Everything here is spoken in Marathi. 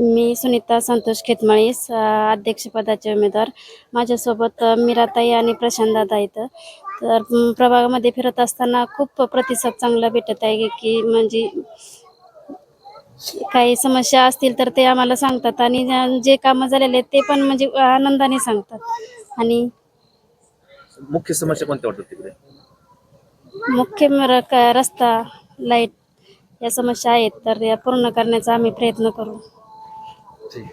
मी सुनीता संतोष खेतमाळी स- अध्यक्षपदाचे उमेदवार. माझ्यासोबत मीराताई आणि प्रशांत दादा इथं. तर प्रभागामध्ये फिरत असताना खूप प्रतिसाद चांगला भेटत आहे की म्हणजे काही समस्या असतील तर ते आम्हाला सांगतात आणि जे कामं झालेले आहेत ते पण म्हणजे आनंदाने सांगतात. आणि मुख्य समस्या कोणत्या वाटतात तिकडे? मुख्य रस्ता लाइट या समस्या आहेत तर या पूर्ण करण्याचा आम्ही प्रयत्न करू. see.